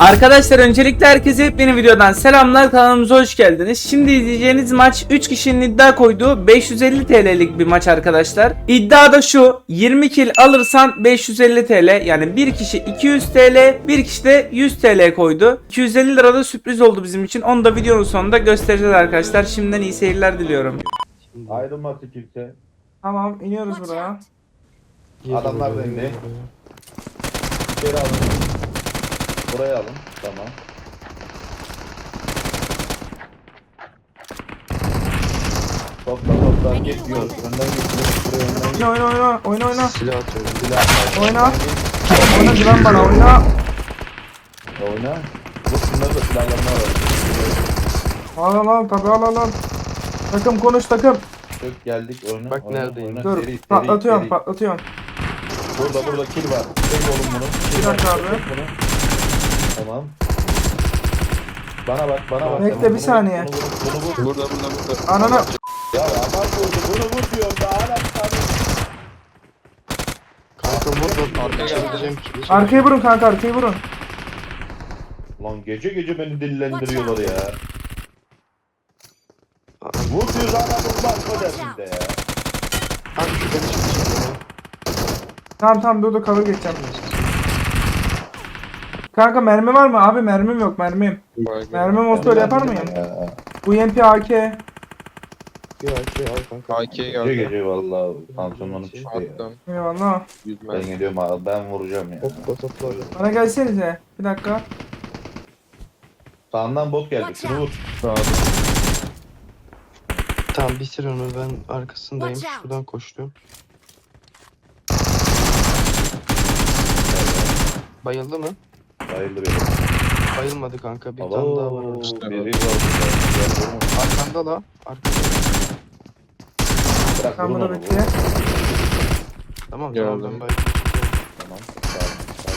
Arkadaşlar öncelikle herkese yepyeni videodan selamlar kanalımıza hoş geldiniz. Şimdi izleyeceğiniz maç 3 kişinin iddia koyduğu 550 TL'lik bir maç arkadaşlar. İddia da şu 20 kill alırsan 550 TL yani bir kişi 200 TL bir kişi de 100 TL koydu. 250 lira da sürpriz oldu bizim için onu da videonun sonunda göstereceğiz arkadaşlar. Şimdiden iyi seyirler diliyorum. Ayrılması kimse. Tamam iniyoruz buraya. Adamlar da indi. Geri alın. Buraya alın. Tamam. Topla topla geçiyor. Önden geçiyor. Buraya önden Oyna oyna oyna oyna oyna. Silah atıyorum. Silah. Oyna. Oyna güven bana oyna. Oyna. Bu şunları da silahlarına var. Al al al tabi al al al. Takım konuş takım. Çök geldik oyna. Bak oyna, neredeyim? oyna. Dur Seri, seri, patlatıyorum seri. patlatıyorum. Burada burada kill var. Çek oğlum bunu. Kill Bir dakika abi. Bunu. Tamam. Bana bak bana bak. Bekle, Tamam, bir saniye. Bunu vur. Bunu vur. Burada burada burada. Ananı. Ya adam vurdu. Bunu vur diyorum da hala bir tane. Kanka burada arkaya geleceğim. Arkayı vurun kanka arkayı vurun. Lan gece gece beni dillendiriyorlar ya. Vur diyoruz hala vurmaz mı dersinde ya. Kanka şu beni çıkacak. Tamam tamam dur dur cover geçeceğim. Kanka mermi var mı? Abi mermim yok mermim. Mermim olsa öyle yapar mıyım? Ya, UMP AK. Bir AK. AK'ye Gece geldi. gece valla tansiyonum çıktı ya. Attım. Eyvallah. Ben gidiyorum abi ben vuracağım ya. Bana gelsenize. Bir dakika. Sağından bot geldi şunu vur. Tamam bitir onu ben arkasındayım. Watch out. Şuradan koştum. Bayıldı mı? Bayıldı beni. Bayılmadı kanka. Bir tane daha var. Alo. orada. Biri var. Arkanda la. Arkanda. Bırak vurun bunu vurun. Tamam tamam ben bayıldım. Tamam. sağ ol, sağ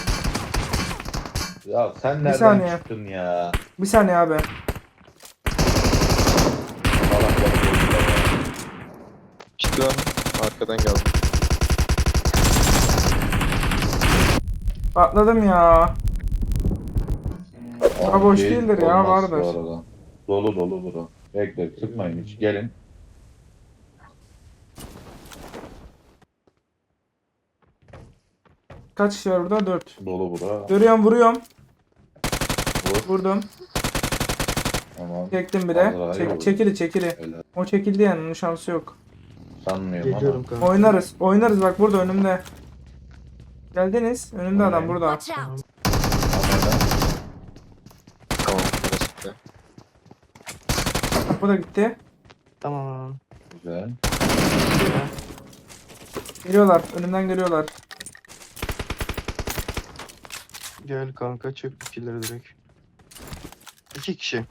ol. Ya sen nereden saniye. çıktın ya? Bir saniye abi. Çıktı lan. Arkadan geldi. Patladım ya. Ha, boş Değil, değildir ya, olmaz vardır. bu arada. Dolu dolu bura. Bekle sıkmayın hiç gelin. Kaç kişi var burada? 4. Dolu bura. Görüyorum vuruyorum. Vur. Vurdum. Tamam. Çektim bir de. Çek, çekili çekili. Helal. O çekildi yani onun şansı yok. Sanmıyorum Geliyorum ama. kanka. Oynarız. Oynarız bak burada önümde. Geldiniz. Önümde adam burada. Watch out! Ama Tamam. Burası Bak bu da gitti. Tamam. Güzel. Geliyorlar. Önümden geliyorlar. Gel kanka çek bu killleri direkt. İki kişi.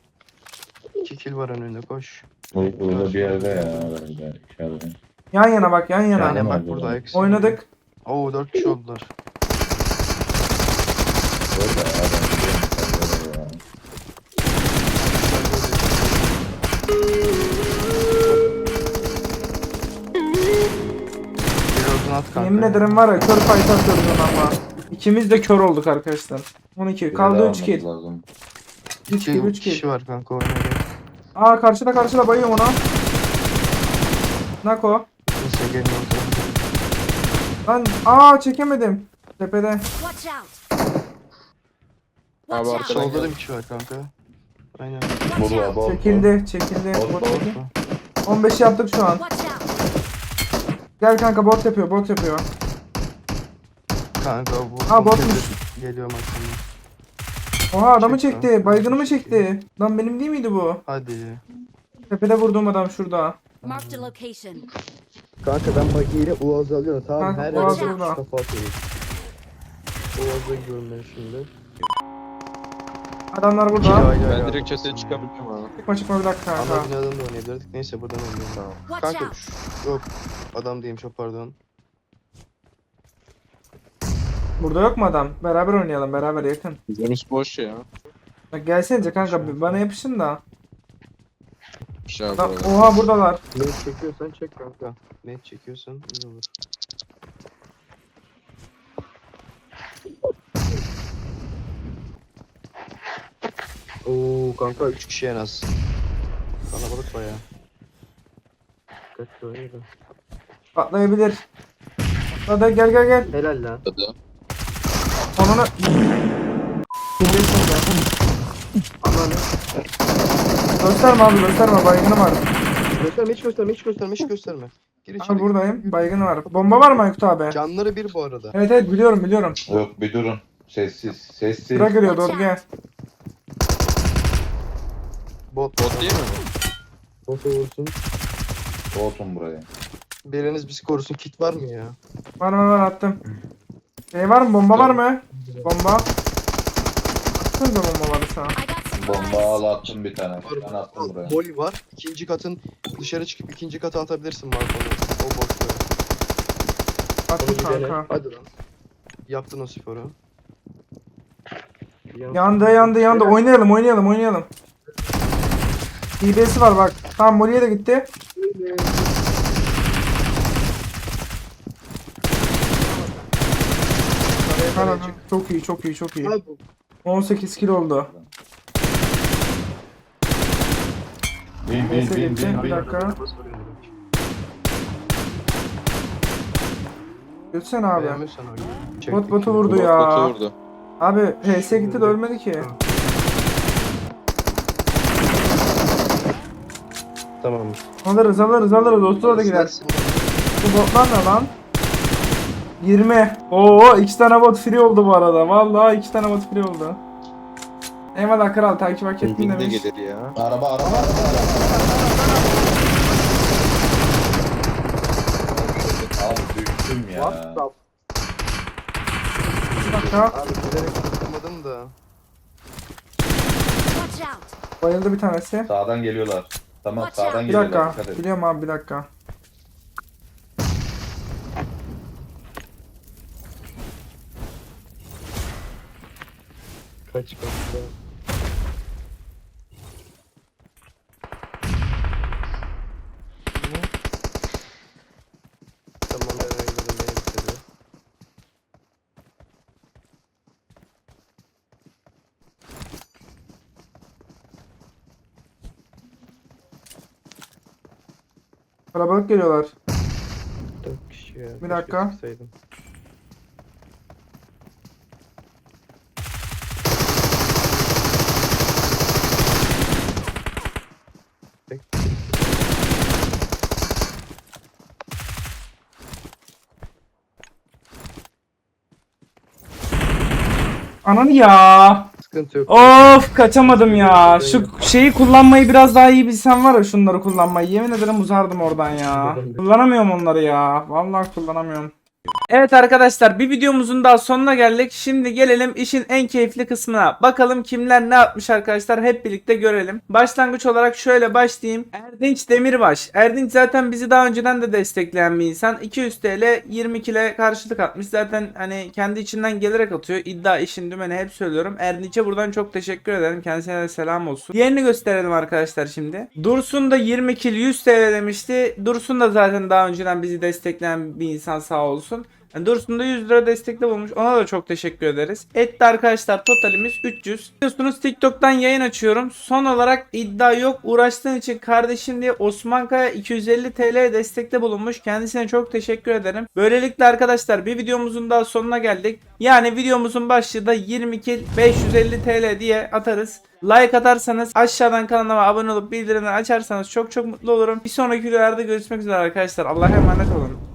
İki kill var önünde koş. Bu burada bir yerde ya. İçeride. Yan yana bak yan yana. Yani bak burada izi. Oynadık. Oo dört kişi oldular. Burada ya. At kanka. Yemin ederim var ya kör fight atıyoruz ona ama. İkimiz de kör olduk arkadaşlar. 12. Biri Kaldı daha 3 kill. almamız lazım. 3 kill 3 kişi kill. var kanka oynadı. Aa karşıda karşıda bayıyorum ona. Nako. Gelin orada. Lan aa çekemedim. Tepede. Watch out! Abi Watch out! Solda da bir kişi var kanka. Aynen. Watch Burada out! bol. Çekildi çekildi. Bot, Bot bot. çekildi. 15 yaptık şu an. Watch out! Gel kanka bot yapıyor bot yapıyor. Kanka bu. Ha, botmuş. Geliyorum aslında. Oha adamı Çek çekti. lan. Baygını mı çekti? Lan benim değil miydi bu? Hadi. Tepede vurduğum adam şurada. Marked a location. Kanka ben bagiyle Uaz'ı alıyorum tamam Kanka, her yere burada. kafa atıyorum. Boğaz'a gidiyorum ben şimdi. Adamlar burada. aile Ben ya. direkt çatıya çıkabilirim abi. Çıkma çıkma bir dakika Ana kanka. binadan da oynayabilirdik. Neyse buradan oynayalım. Tamam. Watch Kanka out! şu- yok. Adam diyeyim çok pardon. Burada yok mu adam? Beraber oynayalım beraber yakın. Yunus boş ya. Bak gelsenize kanka bir bana yapışın da. İşte abi Lan, böyle. oha buradalar. Ne çekiyorsan çek kanka. Ne çekiyorsan iyi olur. Oo kanka 3 kişi en az. Kalabalık baya. Oynuyor da. Patlayabilir. Hadi gel gel gel. Helal lan. Hadi. Onunu... Ananı. Gösterme abi gösterme baygını var. Gösterme hiç gösterme hiç gösterme hiç gösterme. Gir içeri. Abi buradayım baygını var. Bomba var mı Aykut abi? Canları bir bu arada. Evet evet biliyorum biliyorum. Yok bir durun. Sessiz. Sessiz. Sıra geliyor doğru gel. Bot Bot değil mi? Botu vursun. Soğutun burayı. Biriniz bizi korusun. Kit var mı ya? Var var var attım. Şey var mı bomba var mı? Bomba. Attın da bomba var sana. Bomba al attım bir tane. Var, Ben attım buraya. Moli var. İkinci katın dışarı çıkıp ikinci kata atabilirsin balkonu. O boşluğu. Attım kanka. Hadi lan. Yaptın o sporu. Yandı yandı yandı. Oynayalım oynayalım oynayalım. DB'si var bak. Tamam Molly'e de gitti. Tamam, Çok iyi çok iyi çok iyi. Abi, 18 kill oldu. Bin bin bin bin Bir bin. dakika. Götsene abi. Oyunu. Bot botu vurdu Bot ya. botu vurdu. Abi PS gitti de ölmedi ki. Tamam. Alırız alırız alırız. Dostlar da gider. Bu botlar ne lan? 20. Oo iki tane bot free oldu bu arada. Vallahi iki tane bot free oldu. Eyvallah kral takip hak ettin Ne demiş. gelir ya? Araba araba araba. Abi düştüm ya. Bir dakika. Abi bilerek tutmadım da. Watch out. Bayıldı bir tanesi. Sağdan geliyorlar. Tamam sağdan Bir geliyorlar. dakika. Dikkat. Biliyorum abi bir dakika. Kaç kaçta. Tamam ben ayırdım beni bitirdi. Kalabalık geliyorlar. Dört kişi ya. Bir keşke dakika. Bek- Ananı ya. Sıkıntı yok. Of kaçamadım ya. Şu şeyi kullanmayı biraz daha iyi bilsem var ya şunları kullanmayı. Yemin ederim uzardım oradan ya. Kullanamıyorum onları ya. Vallahi kullanamıyorum. Evet arkadaşlar bir videomuzun daha sonuna geldik. Şimdi gelelim işin en keyifli kısmına. Bakalım kimler ne yapmış arkadaşlar hep birlikte görelim. Başlangıç olarak şöyle başlayayım. Erdinç Demirbaş. Erdinç zaten bizi daha önceden de destekleyen bir insan. 200 TL 20 kile karşılık atmış. Zaten hani kendi içinden gelerek atıyor. İddia işin dümeni hep söylüyorum. Erdinç'e buradan çok teşekkür ederim. Kendisine de selam olsun. Diğerini gösterelim arkadaşlar şimdi. Dursun da 20 kil 100 TL demişti. Dursun da zaten daha önceden bizi destekleyen bir insan sağ olsun. Yani Dursun da 100 lira destekte bulmuş. Ona da çok teşekkür ederiz. Etti arkadaşlar totalimiz 300. Biliyorsunuz TikTok'tan yayın açıyorum. Son olarak iddia yok. Uğraştığın için kardeşim diye Osman Kaya 250 TL destekte bulunmuş. Kendisine çok teşekkür ederim. Böylelikle arkadaşlar bir videomuzun daha sonuna geldik. Yani videomuzun başlığı da 20 kill 550 TL diye atarız. Like atarsanız aşağıdan kanalıma abone olup bildirimleri açarsanız çok çok mutlu olurum. Bir sonraki videolarda görüşmek üzere arkadaşlar. Allah'a emanet olun.